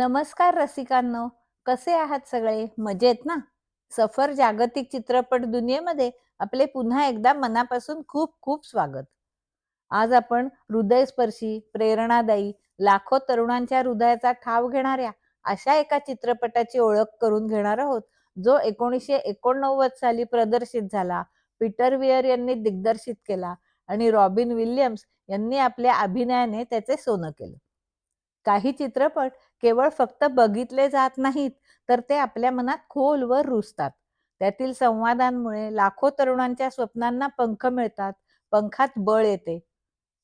नमस्कार रसिकांनो कसे आहात सगळे? मजेत ना? सफर जागतिक चित्रपट दुनियेमध्ये आपले पुन्हा एकदा मनापासून खूप खूप स्वागत. आज आपण हृदयस्पर्शी प्रेरणादायी लाखो तरुणांच्या हृदयाचा ठाव घेणाऱ्या अशा एका चित्रपटाची ओळख करून घेणार आहोत जो एकोणीसशे एकोणनव्वद साली प्रदर्शित झाला पीटर वियर यांनी दिग्दर्शित केला आणि रॉबिन विल्यम्स यांनी आपल्या अभिनयाने त्याचे सोनं केलं. काही चित्रपट केवळ फक्त बघितले जात नाहीत तर ते आपल्या मनात खोलवर रुजतात. त्यातील संवादांमुळे लाखो तरुणांच्या स्वप्नांना पंख मिळतात पंखात बळ येते.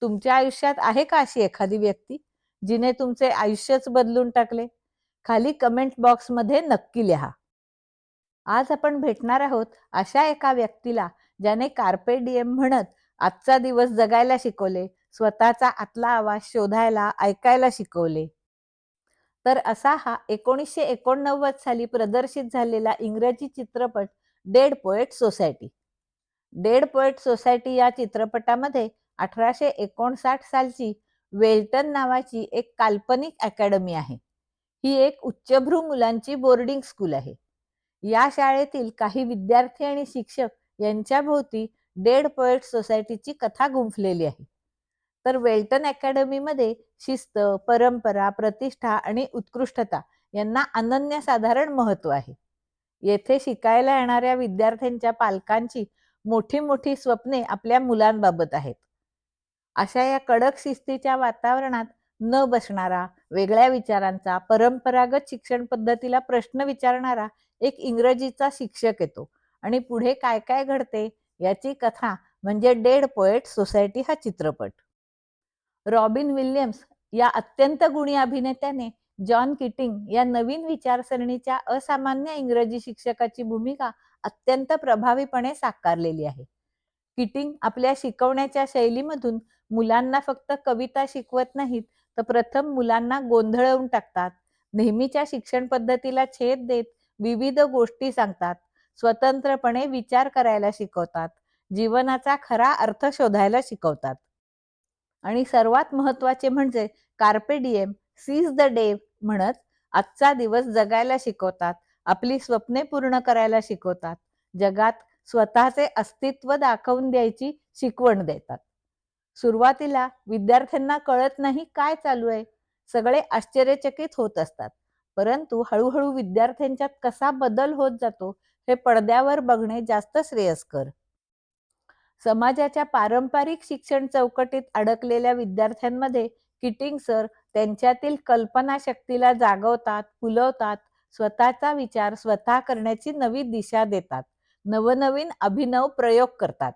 तुमच्या आयुष्यात आहे का अशी एखादी व्यक्ती जिने तुमचे आयुष्यच बदलून टाकले? खाली कमेंट बॉक्समध्ये नक्की लिहा. आज आपण भेटणार आहोत अशा एका व्यक्तीला ज्याने कार्पे डीएम म्हणत आजचा दिवस जगायला शिकवले. स्वतःचा आतला आवाज शोधायला ऐकायला शिकवले. तर असा हा एकोणीसशे एकोणनव्वद साली प्रदर्शित झालेला इंग्रजी चित्रपट Dead Poet Society. Dead Poet Society या चित्रपटामध्ये अठराशे एकोणसाठ सालची वेल्टन नावाची एक काल्पनिक अकॅडमी आहे. ही एक उच्चभ्रू मुलांची बोर्डिंग स्कूल आहे. या शाळेतील काही विद्यार्थी आणि शिक्षक यांच्या भोवती डेड पोएट सोसायटीची कथा गुंफलेली आहे. तर वेल्टन अकॅडमीमध्ये शिस्त परंपरा प्रतिष्ठा आणि उत्कृष्टता यांना अनन्यसाधारण महत्त्व आहे. येथे शिकायला येणाऱ्या विद्यार्थ्यांच्या पालकांची मोठी मोठी स्वप्ने आपल्या मुलांबाबत आहेत. अशा या कडक शिस्तीच्या वातावरणात न बसणारा वेगळ्या विचारांचा परंपरागत शिक्षण पद्धतीला प्रश्न विचारणारा एक इंग्रजीचा शिक्षक येतो आणि पुढे काय काय घडते याची कथा म्हणजे डेड पोएट सोसायटी हा चित्रपट. रॉबिन विल्यम्स या अत्यंत गुणी अभिनेत्याने जॉन किटिंग या नवीन विचारसरणीच्या असामान्य इंग्रजी शिक्षकाची भूमिका अत्यंत प्रभावीपणे साकारलेली आहे. किटिंग आपल्या शिकवण्याच्या शैलीमधून मुलांना फक्त कविता शिकवत नाहीत तर प्रथम मुलांना गोंधळवून टाकतात. नेहमीच्या शिक्षण पद्धतीला छेद देत विविध गोष्टी सांगतात. स्वतंत्रपणे विचार करायला शिकवतात. जीवनाचा खरा अर्थ शोधायला शिकवतात. आणि सर्वात महत्त्वाचे म्हणजे कार्पेडियम सीज द डे म्हणत आजचा दिवस जगायला शिकवतात. आपली स्वप्ने पूर्ण करायला शिकवतात. जगात स्वतःचे अस्तित्व दाखवून द्यायची शिकवण देतात. सुरुवातीला विद्यार्थ्यांना कळत नाही काय चालू आहे. सगळे आश्चर्यचकित होत असतात. परंतु हळूहळू विद्यार्थ्यांच्यात कसा बदल होत जातो हे पडद्यावर बघणे जास्त श्रेयस्कर. समाजाच्या पारंपरिक शिक्षण चौकटीत अडकलेल्या विद्यार्थ्यांमध्ये किटिंग सर त्यांच्यातील कल्पनाशक्तीला जागवतात फुलवतात स्वतःचा विचार स्वतः करण्याची नवी दिशा देतात नवनवीन अभिनव प्रयोग करतात.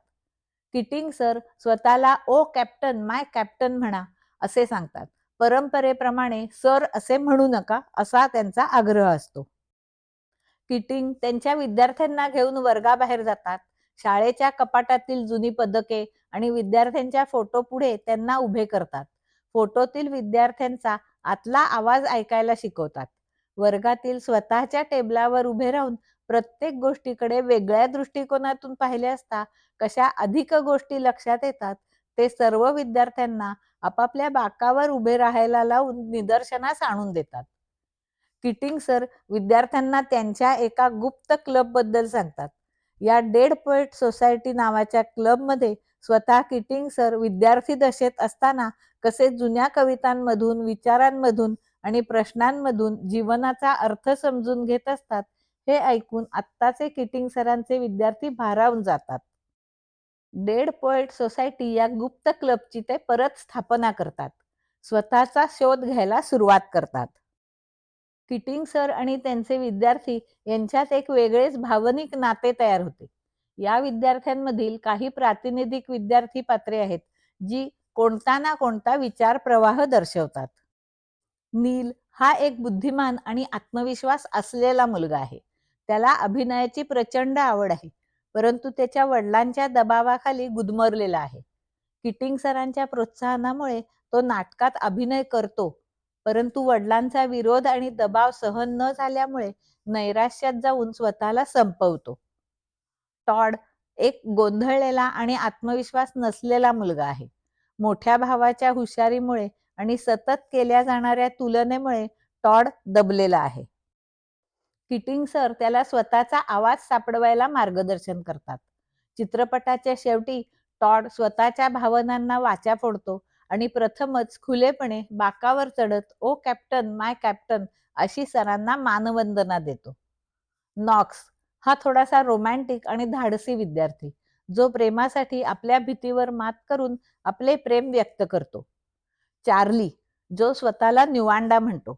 किटिंग सर स्वतःला ओ कॅप्टन माय कॅप्टन म्हणा असे सांगतात. परंपरेप्रमाणे सर असे म्हणू नका असा त्यांचा आग्रह असतो. किटिंग त्यांच्या विद्यार्थ्यांना घेऊन वर्गाबाहेर जातात. शाळेच्या कपाटातील जुनी पदके आणि विद्यार्थ्यांच्या फोटो पुढे त्यांना उभे करतात. फोटोतील विद्यार्थ्यांचा आतला आवाज ऐकायला शिकवतात. वर्गातील स्वतःच्या टेबलावर उभे राहून प्रत्येक गोष्टीकडे वेगळ्या दृष्टिकोनातून पाहिले असता कशा अधिक गोष्टी लक्षात येतात ते सर्व विद्यार्थ्यांना आपापल्या बाकावर उभे राहायला लावून निदर्शनास आणून देतात. किटिंग सर विद्यार्थ्यांना त्यांच्या एका गुप्त क्लबबद्दल सांगतात. या डेड पोएट सोसायटी नावाच्या क्लबमध्ये स्वतः किटिंग सर विद्यार्थी दशेत असताना कसे जुन्या कवितांमधून विचारांमधून आणि प्रश्नांमधून जीवनाचा अर्थ समजून घेत असतात हे ऐकून आत्ताचे किटिंग सरांचे विद्यार्थी भारावून जातात. डेड पोएट सोसायटी या गुप्त क्लबची ते परत स्थापना करतात. स्वतःचा शोध घ्यायला सुरुवात करतात. किटिंग सर आणि त्यांचे विद्यार्थी यांच्यात एक वेगळेच भावनिक नाते तयार होते. या विद्यार्थ्यांमधील काही प्रातिनिधिक विद्यार्थी पात्रे आहेत जी कोणता ना कोणता विचार प्रवाह दर्शवतात. नील हा एक बुद्धिमान आणि आत्मविश्वास असलेला मुलगा आहे. त्याला अभिनयाची प्रचंड आवड आहे परंतु त्याच्या वडिलांच्या दबावाखाली गुदमरलेला आहे. किटिंग सरांच्या प्रोत्साहनामुळे तो नाटकात अभिनय करतो परंतु वडिलांचा विरोध आणि दबाव सहन न झाल्यामुळे नैराश्यात जाऊन स्वतःला संपवतो. टॉड एक गोंधळलेला आणि आत्मविश्वास नसलेला मुलगा आहे. मोठ्या भावाच्या हुशारीमुळे आणि सतत केल्या जाणाऱ्या तुलनेमुळे टॉड दबलेला आहे. किटिंग सर त्याला स्वतःचा आवाज सापडवायला मार्गदर्शन करतात. चित्रपटाच्या शेवटी टॉड स्वतःच्या भावनांना वाचा फोडतो आणि प्रथमच खुलेपणे बाकावर चढत ओ कॅप्टन माय कॅप्टन अशी सरांना मानवंदना देतो. नॉक्स हा थोडासा रोमॅन्टिक आणि धाडसी विद्यार्थी जो प्रेमासाठी आपल्या भीतीवर मात करून आपले प्रेम व्यक्त करतो. चार्ली जो स्वतःला निवांडा म्हणतो.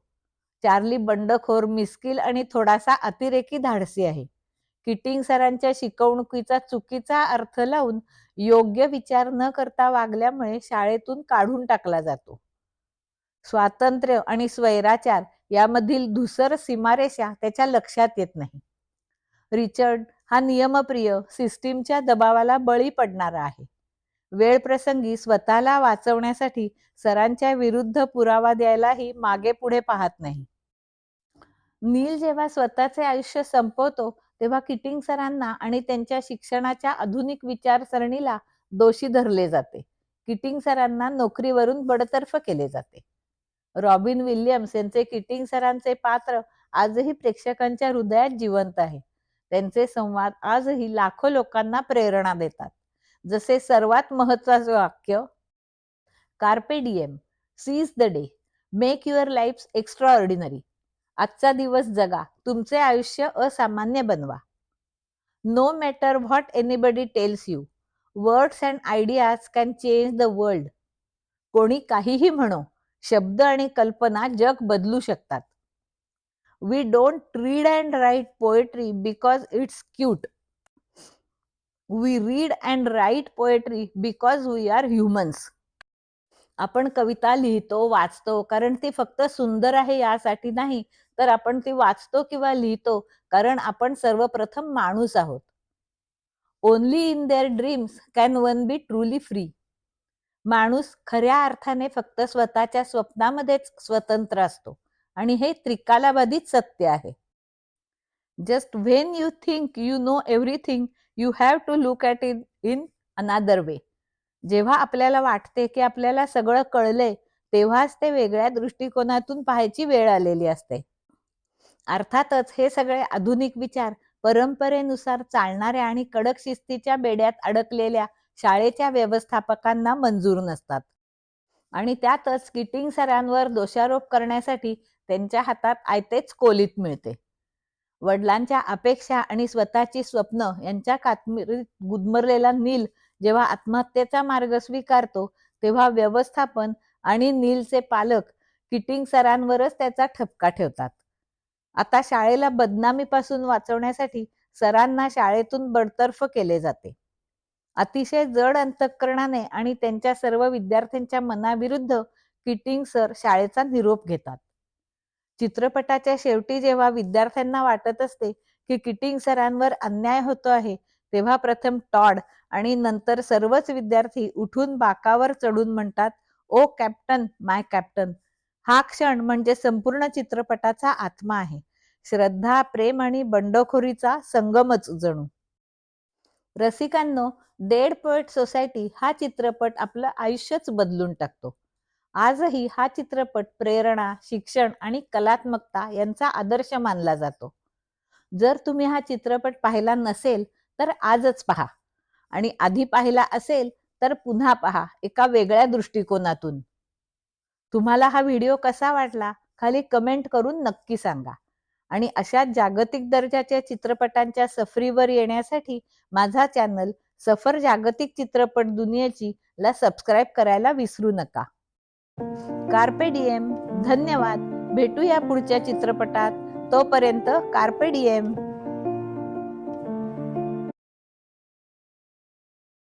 चार्ली बंडखोर मिस्किल आणि थोडासा अतिरेकी धाडसी आहे. किटिंग सरांच्या शिकवणुकीचा चुकीचा अर्थ लावून योग्य विचार न करता वागल्यामुळे शाळेतून काढून टाकला जातो. स्वातंत्र्य आणि स्वैराचार यामधील धुसर सीमारेषा त्याच्या लक्षात येत नाही. रिचर्ड हा नियमप्रिय सिस्टीमच्या दबावाला बळी पडणारा आहे. वेळ प्रसंगी स्वतःला वाचवण्यासाठी सरांच्या विरुद्ध पुरावा द्यायलाही मागे पुढे पाहत नाही. नील जेव्हा स्वतःचे आयुष्य संपवतो तेव्हा किटिंग सरांना आणि त्यांच्या शिक्षणाच्या आधुनिक विचारसरणीला दोषी धरले जाते. किटिंग सरांना नोकरीवरून बडतर्फ केले जाते. रॉबिन विल्यम्स यांचे किटिंग सरांचे पात्र आजही प्रेक्षकांच्या हृदयात जिवंत आहे. त्यांचे संवाद आजही लाखो लोकांना प्रेरणा देतात. जसे सर्वात महत्त्वाचे वाक्य carpe diem seize the day make your life extraordinary आजचा दिवस जगा. तुमचे आयुष्य असामान्य बनवा. No matter what anybody tells you words and ideas can change the world कोणी काहीही म्हणो शब्द आणि कल्पना जग बदलू शकतात. We don't read and write poetry because it's cute we read and write poetry because we are humans आपण कविता लिहितो वाचतो कारण ती फक्त सुंदर आहे यासाठी नाही तर आपण ती वाचतो किंवा लिहितो कारण आपण सर्वप्रथम माणूस आहोत. Only in their dreams can one be truly free माणूस खऱ्या अर्थाने फक्त स्वतःच्या स्वप्नामध्येच स्वतंत्र असतो आणि हे त्रिकालाबाधित सत्य आहे. Just when you think you know everything you have to look at in in another way जेव्हा आपल्याला वाटते की आपल्याला सगळं कळलंय तेव्हाच ते वेगळ्या दृष्टिकोनातून पाहायची वेळ आलेली असते. अर्थातच हे सगळे आधुनिक विचार परंपरेनुसार चालणाऱ्या आणि कडक शिस्तीच्या बेड्यात अडकलेल्या शाळेच्या व्यवस्थापकांना मंजूर नसतात. आणि त्यातच किटिंग सरांवर दोषारोप करण्यासाठी त्यांच्या हातात आयतेच कोलीत मिळते. वडिलांच्या अपेक्षा आणि स्वतःची स्वप्न यांच्या कात्मिरीत गुदमरलेला नील जेव्हा आत्महत्येचा मार्ग स्वीकारतो तेव्हा व्यवस्थापन आणि नीलचे पालक किटिंग सरांवरच त्याचा ठपका ठेवतात. आता शाळेला बदनामीपासून वाचवण्यासाठी सरांना शाळेतून बडतर्फ केले जाते. अतिशय जड अंतःकरणाने आणि त्यांच्या सर्व विद्यार्थ्यांच्या मनाविरुद्ध किटिंग सर शाळेचा निरोप घेतात. चित्रपटाच्या शेवटी जेव्हा विद्यार्थ्यांना वाटत असते की किटिंग सरांवर अन्याय होतो आहे तेव्हा प्रथम टॉड आणि नंतर सर्वच विद्यार्थी उठून बाकावर चढून म्हणतात ओ कॅप्टन माय कॅप्टन हा क्षण म्हणजे संपूर्ण चित्रपटाचा आत्मा आहे. श्रद्धा प्रेम आणि बंडखोरीचा संगमच जणू. रसिकांनो डेड पोएट सोसायटी हा चित्रपट आपलं आयुष्यच बदलून टाकतो. आजही हा चित्रपट प्रेरणा शिक्षण आणि कलात्मकता यांचा आदर्श मानला जातो. जर तुम्ही हा चित्रपट पाहिला नसेल तर आजच पहा. आणि आधी पाहिला असेल तर पुन्हा पहा एका वेगळ्या दृष्टिकोनातून. तुम्हाला हा व्हिडिओ कसा वाटला? खाली कमेंट करून नक्की सांगा. आणि अशा जागतिक दर्जाच्या चित्रपटांच्या सफरीवर येण्यासाठी माझा चॅनल सफर जागतिक चित्रपट दुनियेची ला सबस्क्राईब करायला विसरू नका. कार्पेडीएम धन्यवाद. भेटूया पुढच्या चित्रपटात. तोपर्यंत कार्पेडीएम